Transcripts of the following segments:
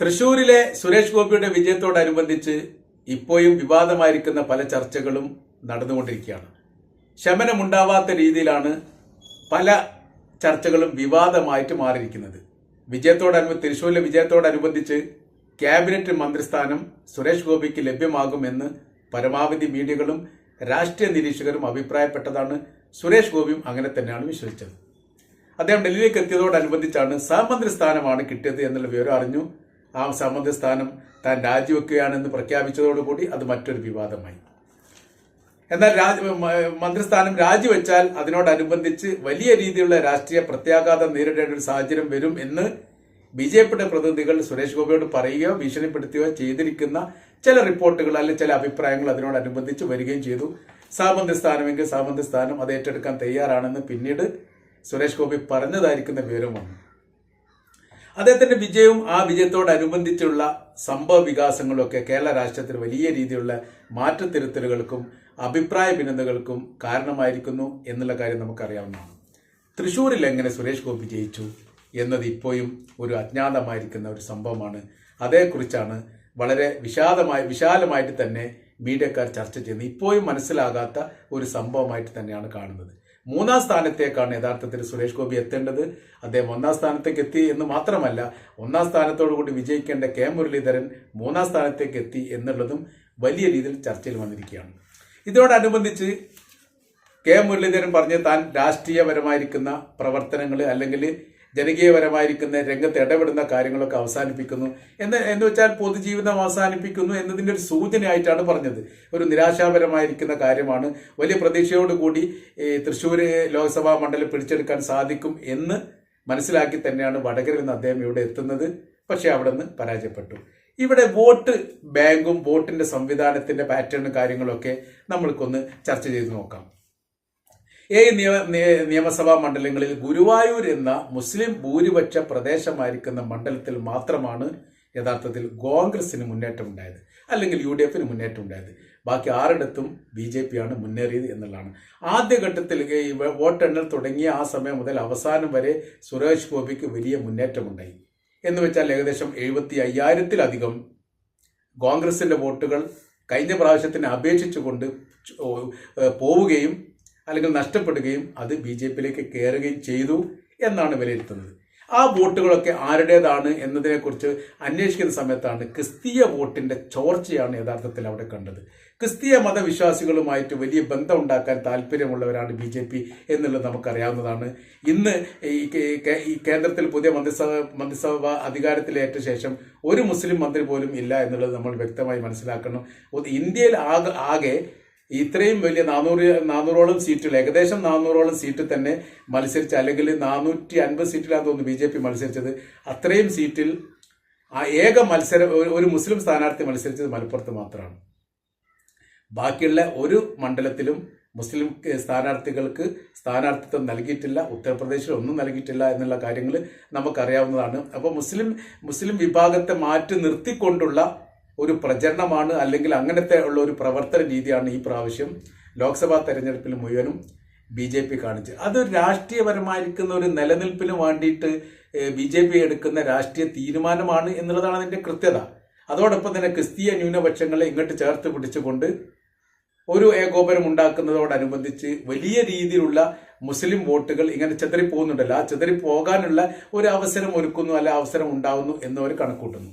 തൃശൂരിലെ സുരേഷ് ഗോപിയുടെ വിജയത്തോടനുബന്ധിച്ച് ഇപ്പോഴും വിവാദമായിരിക്കുന്ന പല ചർച്ചകളും നടന്നുകൊണ്ടിരിക്കുകയാണ്. ശമനമുണ്ടാവാത്ത രീതിയിലാണ് പല ചർച്ചകളും വിവാദമായിട്ട് മാറിയിരിക്കുന്നത്. വിജയത്തോടനുബന്ധി തൃശൂരിലെ വിജയത്തോടനുബന്ധിച്ച് ക്യാബിനറ്റ് മന്ത്രിസ്ഥാനം സുരേഷ് ഗോപിക്ക് ലഭ്യമാകുമെന്ന് പരമാവധി മീഡിയകളും രാഷ്ട്രീയ നിരീക്ഷകരും അഭിപ്രായപ്പെട്ടതാണ് സുരേഷ് ഗോപിയും അങ്ങനെ തന്നെയാണ് വിശ്വസിച്ചത്. അദ്ദേഹം ഡൽഹിയിലേക്ക് എത്തിയതോടനുബന്ധിച്ചാണ് സഹമന്ത്രി സ്ഥാനമാണ് കിട്ടിയത് എന്നുള്ള വിവരം അറിഞ്ഞു. ആ സഹമന്ത്രി സ്ഥാനം താൻ രാജിവെക്കുകയാണെന്ന് പ്രഖ്യാപിച്ചതോടുകൂടി അത് മറ്റൊരു വിവാദമായി. എന്നാൽ രാജ മന്ത്രിസ്ഥാനം രാജിവെച്ചാൽ അതിനോടനുബന്ധിച്ച് വലിയ രീതിയിലുള്ള രാഷ്ട്രീയ പ്രത്യാഘാതം നേരിടേണ്ട ഒരു സാഹചര്യം വരും എന്ന് ബി ജെ പിയുടെ പ്രതിനിധികൾ സുരേഷ് ഗോപിയോട് പറയുകയോ ഭീഷണിപ്പെടുത്തുകയോ ചെയ്തിരിക്കുന്ന ചില റിപ്പോർട്ടുകൾ അല്ലെങ്കിൽ ചില അഭിപ്രായങ്ങൾ അതിനോടനുബന്ധിച്ച് വരികയും ചെയ്തു. സാമന്ത്രി സ്ഥാനമെങ്കിൽ സാമന്ത്രി സ്ഥാനം അത് ഏറ്റെടുക്കാൻ തയ്യാറാണെന്ന് പിന്നീട് സുരേഷ് ഗോപി പറഞ്ഞതായിരിക്കുന്ന വിവരം വന്നു അദ്ദേഹത്തിന്റെ വിജയവും ആ വിജയത്തോടനുബന്ധിച്ചുള്ള സംഭവ വികാസങ്ങളൊക്കെ കേരള രാഷ്ട്രീയത്തിൽ വലിയ രീതിയിലുള്ള മാറ്റത്തിരുത്തലുകൾക്കും അഭിപ്രായ ഭിന്നതകൾക്കും കാരണമായിരിക്കുന്നു എന്നുള്ള കാര്യം നമുക്കറിയാവുന്നതാണ്. തൃശ്ശൂരിൽ എങ്ങനെ സുരേഷ് ഗോപി ജയിച്ചു എന്നത് ഇപ്പോഴും ഒരു അജ്ഞാതമായിരിക്കുന്ന ഒരു സംഭവമാണ്. അതേക്കുറിച്ചാണ് വളരെ വിഷാദമായി വിശാലമായിട്ട് തന്നെ മീഡിയക്കാർ ചർച്ച ചെയ്യുന്നത്. ഇപ്പോഴും മനസ്സിലാകാത്ത ഒരു സംഭവമായിട്ട് തന്നെയാണ് കാണുന്നത്. മൂന്നാം സ്ഥാനത്തേക്കാണ് യഥാർത്ഥത്തിൽ സുരേഷ് ഗോപി എത്തേണ്ടത്. അദ്ദേഹം ഒന്നാം സ്ഥാനത്തേക്ക് എത്തി എന്ന് മാത്രമല്ല ഒന്നാം സ്ഥാനത്തോടുകൂടി വിജയിക്കേണ്ട കെ മുരളീധരൻ മൂന്നാം സ്ഥാനത്തേക്ക് എത്തി എന്നുള്ളതും വലിയ രീതിയിൽ ചർച്ചയിൽ വന്നിരിക്കുകയാണ്. ഇതോടനുബന്ധിച്ച് കെ മുരളീധരൻ പറഞ്ഞ് താൻ രാഷ്ട്രീയപരമായിരിക്കുന്ന പ്രവർത്തനങ്ങൾ അല്ലെങ്കിൽ ജനകീയപരമായിരിക്കുന്ന രംഗത്ത് ഇടപെടുന്ന കാര്യങ്ങളൊക്കെ അവസാനിപ്പിക്കുന്നു. എന്ന് എന്ന് വെച്ചാൽ പൊതുജീവിതം അവസാനിപ്പിക്കുന്നു എന്നതിന്റെ ഒരു സൂചനയായിട്ടാണ് പറഞ്ഞത്. ഒരു നിരാശാപരമായിരിക്കുന്ന കാര്യമാണ്. വലിയ പ്രതീക്ഷയോടുകൂടി തൃശ്ശൂർ ലോക്സഭാ മണ്ഡലം പിടിച്ചെടുക്കാൻ സാധിക്കും എന്ന് മനസ്സിലാക്കി തന്നെയാണ് വടകരയിൽ നിന്ന് അദ്ദേഹം ഇവിടെ എത്തുന്നത്. പക്ഷേ അവിടെ നിന്ന് പരാജയപ്പെട്ടു. ഇവിടെ വോട്ട് ബാങ്കും വോട്ടിന്റെ സംവിധാനത്തിന്റെ പാറ്റേണും കാര്യങ്ങളൊക്കെ നമ്മൾക്കൊന്ന് ചർച്ച ചെയ്ത് നോക്കാം. ഏഴ് നിയമ നിയമസഭാ മണ്ഡലങ്ങളിൽ ഗുരുവായൂർ എന്ന മുസ്ലിം ഭൂരിപക്ഷ പ്രദേശമായിരിക്കുന്ന മണ്ഡലത്തിൽ മാത്രമാണ് യഥാർത്ഥത്തിൽ കോൺഗ്രസിന് മുന്നേറ്റം ഉണ്ടായത്. അല്ലെങ്കിൽ യു ഡി എഫിന് മുന്നേറ്റം ഉണ്ടായത്. ബാക്കി ആറിടത്തും ബി ജെ പി ആണ് മുന്നേറിയത് എന്നുള്ളതാണ്. ആദ്യഘട്ടത്തിൽ ഈ വോട്ടെണ്ണൽ തുടങ്ങിയ ആ സമയം മുതൽ അവസാനം വരെ സുരേഷ് ഗോപിക്ക് വലിയ മുന്നേറ്റമുണ്ടായി. എന്ന് വെച്ചാൽ ഏകദേശം എഴുപത്തി അയ്യായിരത്തിലധികം കോൺഗ്രസിന്റെ വോട്ടുകൾ കഴിഞ്ഞ പ്രാവശ്യത്തിനെ അപേക്ഷിച്ചുകൊണ്ട് പോവുകയും അല്ലെങ്കിൽ നഷ്ടപ്പെടുകയും അത് ബി ജെ പിയിലേക്ക് കയറുകയും ചെയ്തു എന്നാണ് വിലയിരുത്തുന്നത്. ആ വോട്ടുകളൊക്കെ ആരുടേതാണ് എന്നതിനെക്കുറിച്ച് അന്വേഷിക്കുന്ന സമയത്താണ് ക്രിസ്തീയ വോട്ടിന്റെ ചോർച്ചയാണ് യഥാർത്ഥത്തിൽ അവിടെ കണ്ടത്. ക്രിസ്തീയ മതവിശ്വാസികളുമായിട്ട് വലിയ ബന്ധം ഉണ്ടാക്കാൻ താല്പര്യമുള്ളവരാണ് ബി ജെ പി എന്നുള്ളത് നമുക്കറിയാവുന്നതാണ്. ഇന്ന് ഈ കേന്ദ്രത്തിൽ പുതിയ മന്ത്രിസഭ മന്ത്രിസഭ അധികാരത്തിലേറ്റ ശേഷം ഒരു മുസ്ലിം മന്ത്രി പോലും ഇല്ല എന്നുള്ളത് നമ്മൾ വ്യക്തമായി മനസ്സിലാക്കണം. ഇന്ത്യയിൽ ആകെ ആകെ ഇത്രയും വലിയ നാനൂറ് നാനൂറോളം സീറ്റുകൾ ഏകദേശം നാനൂറോളം സീറ്റ് തന്നെ മത്സരിച്ച അല്ലെങ്കിൽ നാനൂറ്റി അൻപത് സീറ്റിലാണ് തോന്നുന്നു ബി ജെ പി മത്സരിച്ചത്. അത്രയും സീറ്റിൽ ആ ഏക മത്സരം ഒരു- ഒരു മുസ്ലിം സ്ഥാനാർത്ഥി മത്സരിച്ചത് മലപ്പുറത്ത് മാത്രമാണ്. ബാക്കിയുള്ള ഒരു മണ്ഡലത്തിലും മുസ്ലിം സ്ഥാനാർത്ഥികൾക്ക് സ്ഥാനാർത്ഥിത്വം നൽകിയിട്ടില്ല ഉത്തർപ്രദേശിൽ ഒന്നും നൽകിയിട്ടില്ല എന്നുള്ള കാര്യങ്ങൾ നമുക്കറിയാവുന്നതാണ്. അപ്പോൾ മുസ്ലിം മുസ്ലിം വിഭാഗത്തെ മാറ്റി നിർത്തിക്കൊണ്ടുള്ള ഒരു പ്രചരണമാണ് അല്ലെങ്കിൽ അങ്ങനത്തെ ഉള്ള ഒരു പ്രവർത്തന രീതിയാണ് ഈ പ്രാവശ്യം ലോക്സഭാ തെരഞ്ഞെടുപ്പിൽ മുഴുവനും ബി ജെ പി കാണിച്ചത്. അത് രാഷ്ട്രീയപരമായിരിക്കുന്ന ഒരു നിലനിൽപ്പിന് വേണ്ടിയിട്ട് ബി ജെ പി എടുക്കുന്ന രാഷ്ട്രീയ തീരുമാനമാണ് എന്നുള്ളതാണ് അതിന്റെ കൃത്യത. അതോടൊപ്പം തന്നെ ക്രിസ്തീയ ന്യൂനപക്ഷങ്ങളെ ഇങ്ങോട്ട് ചേർത്ത് പിടിച്ചുകൊണ്ട് ഒരു ഏകോപനം ഉണ്ടാക്കുന്നതോടനുബന്ധിച്ച് വലിയ രീതിയിലുള്ള മുസ്ലിം വോട്ടുകൾ ഇങ്ങനെ ചെതറി പോകുന്നുണ്ടല്ലോ ആ ചെതറി പോകാനുള്ള ഒരു അവസരം ഒരുക്കുന്നു അല്ല അവസരം ഉണ്ടാവുന്നു എന്നവർ കണക്കൂട്ടുന്നു.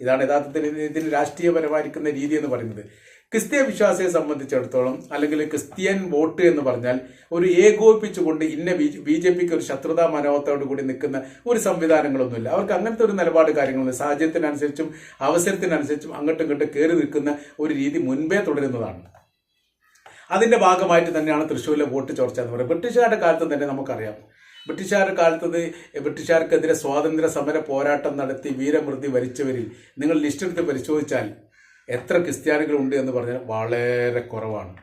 ഇതാണ് യഥാർത്ഥത്തിൽ ഇതിൽ രാഷ്ട്രീയപരമായിരിക്കുന്ന രീതി എന്ന് പറയുന്നത്. ക്രിസ്തീയ വിശ്വാസിയെ സംബന്ധിച്ചിടത്തോളം അല്ലെങ്കിൽ ക്രിസ്ത്യൻ വോട്ട് എന്ന് പറഞ്ഞാൽ ഒരു ഏകോപിപ്പിച്ചുകൊണ്ട് ഇന്ന ബി ജെ പിക്ക് ഒരു ശത്രുതാ മനോഭാവത്തോടു കൂടി നിൽക്കുന്ന ഒരു സംവിധാനങ്ങളൊന്നുമില്ല. അവർക്ക് അങ്ങനത്തെ ഒരു നിലപാട് കാര്യങ്ങളൊന്നും സാഹചര്യത്തിനനുസരിച്ചും അവസരത്തിനനുസരിച്ചും അങ്ങോട്ടും ഇങ്ങോട്ടും കയറി നിൽക്കുന്ന ഒരു രീതി മുൻപേ തുടരുന്നതാണ്. അതിന്റെ ഭാഗമായിട്ട് തന്നെയാണ് തൃശ്ശൂരിലെ വോട്ട് ചോർച്ച എന്ന് പറയുന്നത്. ബ്രിട്ടീഷുകാരുടെ കാലത്ത് തന്നെ നമുക്കറിയാം. ബ്രിട്ടീഷുകാരുടെ കാലത്തത് ബ്രിട്ടീഷുകാർക്കെതിരെ സ്വാതന്ത്ര്യ സമര പോരാട്ടം നടത്തി വീരമൃതി വരിച്ചവരിൽ നിങ്ങൾ ലിസ്റ്റ് എടുത്ത് പരിശോധിച്ചാൽ എത്ര ക്രിസ്ത്യാനികൾ ഉണ്ട് എന്ന് പറഞ്ഞാൽ വളരെ കുറവാണ്.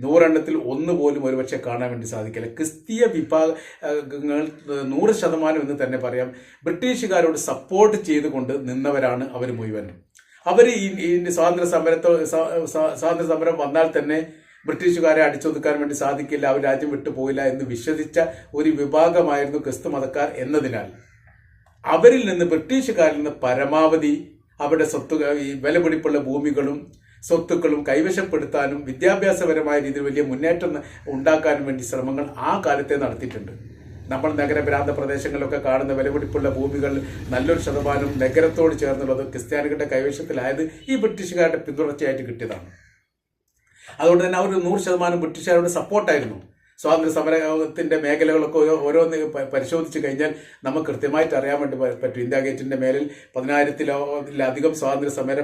നൂറെണ്ണത്തിൽ ഒന്ന് പോലും ഒരുപക്ഷെ കാണാൻ വേണ്ടി സാധിക്കില്ല. ക്രിസ്തീയ വിഭാഗങ്ങൾ നൂറ് ശതമാനം എന്ന് തന്നെ പറയാം. ബ്രിട്ടീഷുകാരോട് സപ്പോർട്ട് ചെയ്തുകൊണ്ട് നിന്നവരാണ് അവർ മുഴുവൻ അവർ ഈ സ്വാതന്ത്ര്യ സമരത്തോ സ്വാ- സ്വാ- സ്വാതന്ത്ര്യ സമരം വന്നാൽ തന്നെ ബ്രിട്ടീഷുകാരെ അടിച്ചൊതുക്കാൻ വേണ്ടി സാധിക്കില്ല അവർ രാജ്യം വിട്ടുപോയില്ല എന്ന് വിശ്വസിച്ച ഒരു വിഭാഗമായിരുന്നു ക്രിസ്തു മതക്കാർ എന്നതിനാൽ. അവരിൽ നിന്ന് ബ്രിട്ടീഷുകാരിൽ നിന്ന് പരമാവധി അവരുടെ സ്വത്തുകൾ ഈ വിലപിടിപ്പുള്ള ഭൂമികളും സ്വത്തുക്കളും കൈവശപ്പെടുത്താനും വിദ്യാഭ്യാസപരമായ രീതിയിൽ വലിയ മുന്നേറ്റം ഉണ്ടാക്കാനും വേണ്ടി ശ്രമങ്ങൾ ആ കാലത്തെ നടത്തിയിട്ടുണ്ട്. നമ്മൾ നഗരഭ്രാന്ത പ്രദേശങ്ങളിലൊക്കെ കാണുന്ന വിലപിടിപ്പുള്ള ഭൂമികൾ നല്ലൊരു ശതമാനം നഗരത്തോട് ചേർന്നുള്ളത് ക്രിസ്ത്യാനികളുടെ കൈവശത്തിലായത് ഈ ബ്രിട്ടീഷുകാരുടെ പിന്തുടർച്ചയായിട്ട് കിട്ടിയതാണ്. അതുകൊണ്ട് തന്നെ അവർ നൂറ് ശതമാനം ബ്രിട്ടീഷുകാരുടെ സപ്പോർട്ടായിരുന്നു സ്വാതന്ത്ര്യ സമരത്തിന്റെ മേഖലകളൊക്കെ ഓരോന്ന് പരിശോധിച്ച് കഴിഞ്ഞാൽ നമുക്ക് കൃത്യമായിട്ട് അറിയാൻ വേണ്ടി പറ്റും. ഇന്ത്യ ഗേറ്റിന്റെ മേലിൽ പതിനായിരത്തിലധികം സ്വാതന്ത്ര്യ സമര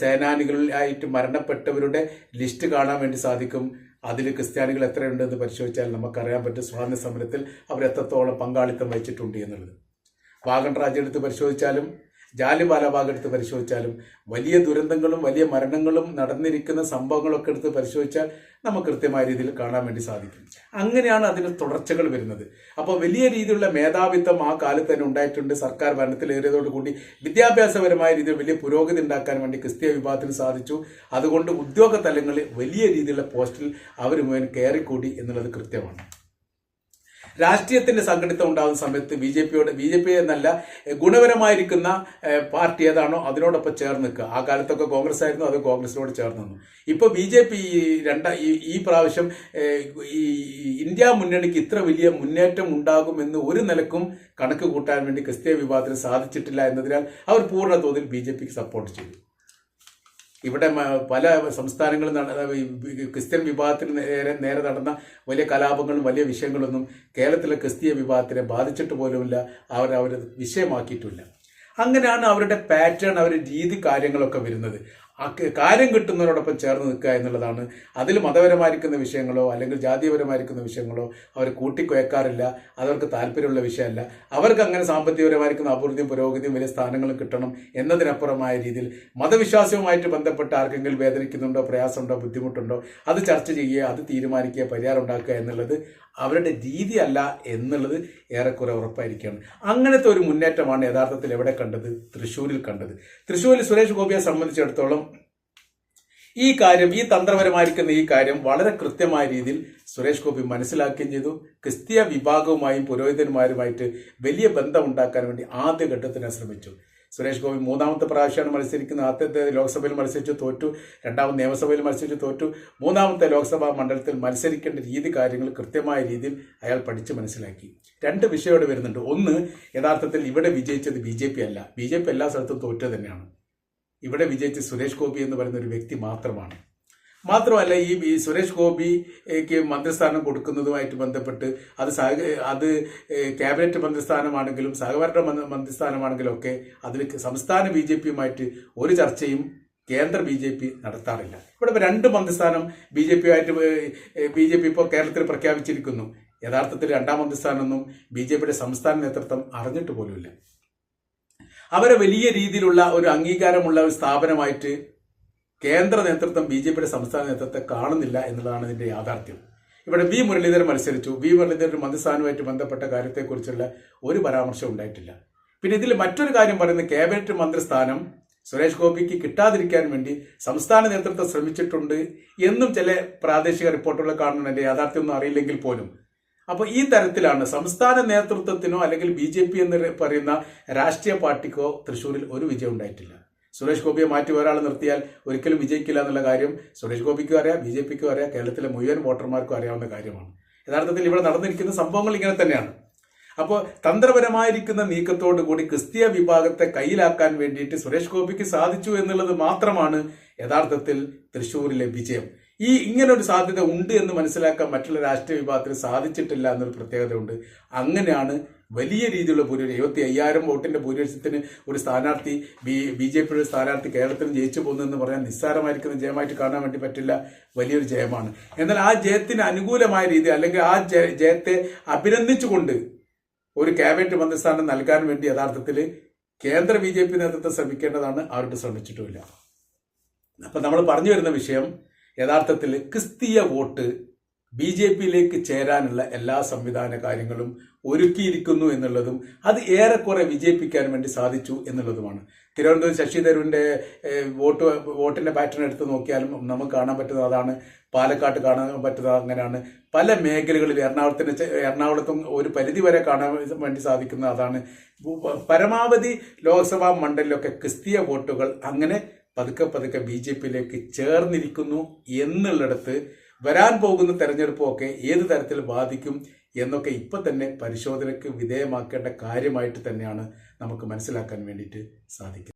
സേനാനികളിലായിട്ട് മരണപ്പെട്ടവരുടെ ലിസ്റ്റ് കാണാൻ വേണ്ടി സാധിക്കും. അതിൽ ക്രിസ്ത്യാനികൾ എത്രയുണ്ടെന്ന് പരിശോധിച്ചാൽ നമുക്കറിയാൻ പറ്റും സ്വാതന്ത്ര്യ സമരത്തിൽ അവർ എത്രത്തോളം പങ്കാളിത്തം വഹിച്ചിട്ടുണ്ട് എന്നുള്ളത്. വാഗൺ രാജ്യം എടുത്ത് പരിശോധിച്ചാലും ജാലിബാലാബാഗ് എടുത്ത് പരിശോധിച്ചാലും വലിയ ദുരന്തങ്ങളും വലിയ മരണങ്ങളും നടന്നിരിക്കുന്ന സംഭവങ്ങളൊക്കെ എടുത്ത് പരിശോധിച്ചാൽ നമുക്ക് കൃത്യമായ രീതിയിൽ കാണാൻ വേണ്ടി സാധിക്കും. അങ്ങനെയാണ് അതിന് തുടർച്ചകൾ വരുന്നത്. അപ്പോൾ വലിയ രീതിയിലുള്ള മേധാവിത്വം ആ കാലത്ത് തന്നെ ഉണ്ടായിട്ടുണ്ട്. സർക്കാർ ഭരണത്തിലേറിയതോടുകൂടി വിദ്യാഭ്യാസപരമായ രീതിയിൽ വലിയ പുരോഗതി ഉണ്ടാക്കാൻ വേണ്ടി ക്രിസ്തീയ വിഭാഗത്തിന് സാധിച്ചു. അതുകൊണ്ട് ഉദ്യോഗ തലങ്ങളിൽ വലിയ രീതിയിലുള്ള പോസ്റ്റിൽ അവർ മുഴുവൻ കയറിക്കൂടി എന്നുള്ളത് കൃത്യമാണ്. രാഷ്ട്രീയത്തിന്റെ സംഘടിതം ഉണ്ടാകുന്ന സമയത്ത് ബി ജെ പിയോട് ബി ജെ പി എന്നല്ല ഗുണപരമായിരിക്കുന്ന പാർട്ടി ഏതാണോ അതിനോടൊപ്പം ചേർന്ന് നിൽക്കുക. ആ കാലത്തൊക്കെ കോൺഗ്രസ് ആയിരുന്നു അത് കോൺഗ്രസിനോട് ചേർന്ന് നിന്നു. ഇപ്പൊ ബി ജെ പി രണ്ട ഈ പ്രാവശ്യം ഈ ഇന്ത്യ മുന്നണിക്ക് ഇത്ര വലിയ മുന്നേറ്റം ഉണ്ടാകുമെന്ന് ഒരു നിലക്കും കണക്ക് കൂട്ടാൻ വേണ്ടി ക്രിസ്തീയ വിഭാഗത്തിന് സാധിച്ചിട്ടില്ല എന്നതിനാൽ അവർ പൂർണ തോതിൽ ബി ജെ പിക്ക് സപ്പോർട്ട് ചെയ്തു. ഇവിടെ പല സംസ്ഥാനങ്ങളും നട- ക്രിസ്ത്യൻ വിഭാഗത്തിന് നേരെ നേരെ നടന്ന വലിയ കലാപങ്ങളും വലിയ വിഷയങ്ങളൊന്നും കേരളത്തിലെ ക്രിസ്തീയ വിഭാഗത്തിനെ ബാധിച്ചിട്ട് പോലുമില്ല. അവർ അവർ വിഷയമാക്കിയിട്ടില്ല. അങ്ങനെയാണ് അവരുടെ പാറ്റേൺ അവരുടെ രീതി കാര്യങ്ങളൊക്കെ വരുന്നത്. ആ കാര്യം കിട്ടുന്നവരോടൊപ്പം ചേർന്ന് നിൽക്കുക എന്നുള്ളതാണ്. അതിൽ മതപരമായിരിക്കുന്ന വിഷയങ്ങളോ അല്ലെങ്കിൽ ജാതീയപരമായിരിക്കുന്ന വിഷയങ്ങളോ അവർ കൂട്ടിക്കുഴക്കാറില്ല. അതവർക്ക് താല്പര്യമുള്ള വിഷയമല്ല. അവർക്ക് അങ്ങനെ സാമ്പത്തികപരമായിരിക്കുന്ന അഭിവൃദ്ധിയും പുരോഗതിയും വലിയ സ്ഥാനങ്ങളും കിട്ടണം എന്നതിനപ്പുറമായ രീതിയിൽ മതവിശ്വാസവുമായിട്ട് ബന്ധപ്പെട്ട് ആർക്കെങ്കിലും വേദനിക്കുന്നുണ്ടോ പ്രയാസമുണ്ടോ ബുദ്ധിമുട്ടുണ്ടോ അത് ചർച്ച ചെയ്യുക അത് തീരുമാനിക്കുക പരിഹാരം ഉണ്ടാക്കുക എന്നുള്ളത് അവരുടെ രീതിയല്ല എന്നുള്ളത് ഏറെക്കുറെ ഉറപ്പായിരിക്കുകയാണ്. അങ്ങനത്തെ ഒരു മുന്നേറ്റമാണ് യഥാർത്ഥത്തിൽ എവിടെ കണ്ടത്? തൃശ്ശൂരിൽ കണ്ടത്. തൃശ്ശൂരിൽ സുരേഷ് ഗോപിയെ സംബന്ധിച്ചിടത്തോളം ഈ കാര്യം ഈ തന്ത്രപരമായിരിക്കുന്ന ഈ കാര്യം വളരെ കൃത്യമായ രീതിയിൽ സുരേഷ് ഗോപി മനസ്സിലാക്കുകയും ചെയ്തു. ക്രിസ്തീയ വിഭാഗവുമായും പുരോഹിതന്മാരുമായിട്ട് വലിയ ബന്ധം ഉണ്ടാക്കാൻ വേണ്ടി ആദ്യഘട്ടത്തിന് ശ്രമിച്ചു. സുരേഷ് ഗോപി മൂന്നാമത്തെ പ്രാവശ്യമാണ് മത്സരിക്കുന്നത്. ആദ്യത്തെ ലോക്സഭയിൽ മത്സരിച്ച് തോറ്റു. രണ്ടാമത് നിയമസഭയിൽ മത്സരിച്ച് തോറ്റു. മൂന്നാമത്തെ ലോക്സഭാ മണ്ഡലത്തിൽ മത്സരിക്കേണ്ട രീതി കാര്യങ്ങൾ കൃത്യമായ രീതിയിൽ അയാൾ പഠിച്ച് മനസ്സിലാക്കി. രണ്ട് വിഷയം ഇവിടെ വരുന്നുണ്ട്. ഒന്ന് യഥാർത്ഥത്തിൽ ഇവിടെ വിജയിച്ചത് ബി അല്ല. ബി എല്ലാ സ്ഥലത്തും തോറ്റത് തന്നെയാണ്. ഇവിടെ വിജയിച്ച സുരേഷ് ഗോപി എന്ന് പറയുന്ന ഒരു വ്യക്തി മാത്രമാണ്. മാത്രമല്ല ഈ സുരേഷ് ഗോപിക്ക് മന്ത്രിസ്ഥാനം കൊടുക്കുന്നതുമായിട്ട് ബന്ധപ്പെട്ട് അത് അത് ക്യാബിനറ്റ് മന്ത്രിസ്ഥാനമാണെങ്കിലും സഹകരണ മന്ത്രിസ്ഥാനമാണെങ്കിലും ഒക്കെ അതിൽ സംസ്ഥാന ബി ജെ പിയുമായിട്ട് ഒരു ചർച്ചയും കേന്ദ്ര ബി ജെ പി നടത്താറില്ല. ഇവിടെ ഇപ്പോൾ രണ്ട് മന്ത്രിസ്ഥാനം ബി ജെ പിയുമായിട്ട് ബി ജെ പി ഇപ്പോൾ കേരളത്തിൽ പ്രഖ്യാപിച്ചിരിക്കുന്നു. യഥാർത്ഥത്തിൽ രണ്ടാം മന്ത്രിസ്ഥാനമൊന്നും ബി ജെ പിയുടെ സംസ്ഥാന നേതൃത്വം അറിഞ്ഞിട്ട് പോലുമില്ല. അവരെ വലിയ രീതിയിലുള്ള ഒരു അംഗീകാരമുള്ള ഒരു സ്ഥാപനമായിട്ട് കേന്ദ്ര നേതൃത്വം ബി ജെ പിയുടെ സംസ്ഥാന നേതൃത്വത്തെ കാണുന്നില്ല എന്നുള്ളതാണ് ഇതിന്റെ യാഥാർത്ഥ്യം. ഇവിടെ വി മുരളീധരൻ മത്സരിച്ചു. വി മുരളീധരൻ മന്ത്രിസ്ഥാനവുമായിട്ട് ബന്ധപ്പെട്ട കാര്യത്തെക്കുറിച്ചുള്ള ഒരു പരാമർശം ഉണ്ടായിട്ടില്ല. പിന്നെ ഇതിൽ മറ്റൊരു കാര്യം പറയുന്നത് ക്യാബിനറ്റ് മന്ത്രിസ്ഥാനം സുരേഷ് ഗോപിക്ക് കിട്ടാതിരിക്കാൻ വേണ്ടി സംസ്ഥാന നേതൃത്വം ശ്രമിച്ചിട്ടുണ്ട് എന്നും ചില പ്രാദേശിക റിപ്പോർട്ടുകൾ കാണുന്നുണ്ട്. യാഥാർത്ഥ്യമൊന്നും അറിയില്ലെങ്കിൽ പോലും. അപ്പോൾ ഈ തരത്തിലാണ് സംസ്ഥാന നേതൃത്വത്തിനോ അല്ലെങ്കിൽ ബി ജെ പി എന്ന് പറയുന്ന രാഷ്ട്രീയ പാർട്ടിക്കോ തൃശ്ശൂരിൽ ഒരു വിജയം ഉണ്ടായിട്ടില്ല. സുരേഷ് ഗോപിയെ മാറ്റി ഒരാൾ നിർത്തിയാൽ ഒരിക്കലും വിജയിക്കില്ല എന്നുള്ള കാര്യം സുരേഷ് ഗോപിക്കും അറിയാം ബി ജെ പിക്കും അറിയാം കേരളത്തിലെ മുഴുവൻ വോട്ടർമാർക്കും അറിയാവുന്ന കാര്യമാണ്. യഥാർത്ഥത്തിൽ ഇവിടെ നടന്നിരിക്കുന്ന സംഭവങ്ങൾ ഇങ്ങനെ തന്നെയാണ്. അപ്പോൾ തന്ത്രപരമായിരിക്കുന്ന നീക്കത്തോടു കൂടി ക്രിസ്തീയ വിഭാഗത്തെ കയ്യിലാക്കാൻ വേണ്ടിയിട്ട് സുരേഷ് ഗോപിക്ക് സാധിച്ചു എന്നുള്ളത് മാത്രമാണ് യഥാർത്ഥത്തിൽ തൃശ്ശൂരിലെ വിജയം. ഈ ഇങ്ങനെ ഒരു സാധ്യത ഉണ്ട് എന്ന് മനസ്സിലാക്കാൻ മറ്റുള്ള രാഷ്ട്രീയ വിഭാഗത്തിന് സാധിച്ചിട്ടില്ല എന്നൊരു പ്രത്യേകതയുണ്ട്. അങ്ങനെയാണ് വലിയ രീതിയിലുള്ള ഭൂരിപക്ഷം. എഴുപത്തി അയ്യായിരം വോട്ടിന്റെ ഭൂരിപക്ഷത്തിന് ഒരു സ്ഥാനാർത്ഥി ബി ബി ജെ പിയുടെ സ്ഥാനാർത്ഥി കേരളത്തിൽ ജയിച്ചു പോകുന്നതെന്ന് പറയാൻ നിസ്സാരമായിരിക്കുന്ന ജയമായിട്ട് കാണാൻ വേണ്ടി പറ്റില്ല. വലിയൊരു ജയമാണ്. എന്നാൽ ആ ജയത്തിന് അനുകൂലമായ രീതി അല്ലെങ്കിൽ ആ ജയത്തെ അഭിനന്ദിച്ചുകൊണ്ട് ഒരു ക്യാബിനറ്റ് മന്ത്രിസ്ഥാനം നൽകാൻ വേണ്ടി യഥാർത്ഥത്തിൽ കേന്ദ്ര ബി ജെ പി നേതൃത്വം ശ്രമിക്കേണ്ടതാണ്. അവരുടെ ശ്രമിച്ചിട്ടുമില്ല. അപ്പൊ നമ്മൾ പറഞ്ഞു വരുന്ന വിഷയം യഥാർത്ഥത്തിൽ ക്രിസ്തീയ വോട്ട് ബി ജെ പിയിലേക്ക് ചേരാനുള്ള എല്ലാ സംവിധാന കാര്യങ്ങളും ഒരുക്കിയിരിക്കുന്നു എന്നുള്ളതും അത് ഏറെക്കുറെ വിജയിപ്പിക്കാൻ വേണ്ടി സാധിച്ചു എന്നുള്ളതുമാണ്. തിരുവനന്തപുരം ശശി വോട്ട് വോട്ടിന്റെ പാറ്റേൺ എടുത്ത് നോക്കിയാലും നമുക്ക് കാണാൻ പറ്റുന്നത് അതാണ്. പാലക്കാട്ട് കാണാൻ പറ്റുന്നത് അങ്ങനെയാണ്. പല മേഖലകളിൽ എറണാകുളത്തിന് എറണാകുളത്തും ഒരു പരിധി വരെ കാണാൻ വേണ്ടി സാധിക്കുന്ന അതാണ്. പരമാവധി ലോക്സഭാ മണ്ഡലിലൊക്കെ ക്രിസ്തീയ വോട്ടുകൾ അങ്ങനെ പതുക്കെ പതുക്കെ ബി ജെ പിയിലേക്ക് ചേർന്നിരിക്കുന്നു എന്നുള്ളിടത്ത് വരാൻ പോകുന്ന തെരഞ്ഞെടുപ്പൊക്കെ ഏത് തരത്തിൽ ബാധിക്കും എന്നൊക്കെ ഇപ്പൊ തന്നെ പരിശോധനയ്ക്ക് വിധേയമാക്കേണ്ട കാര്യമായിട്ട് തന്നെയാണ് നമുക്ക് മനസ്സിലാക്കാൻ വേണ്ടിയിട്ട് സാധിക്കുന്നത്.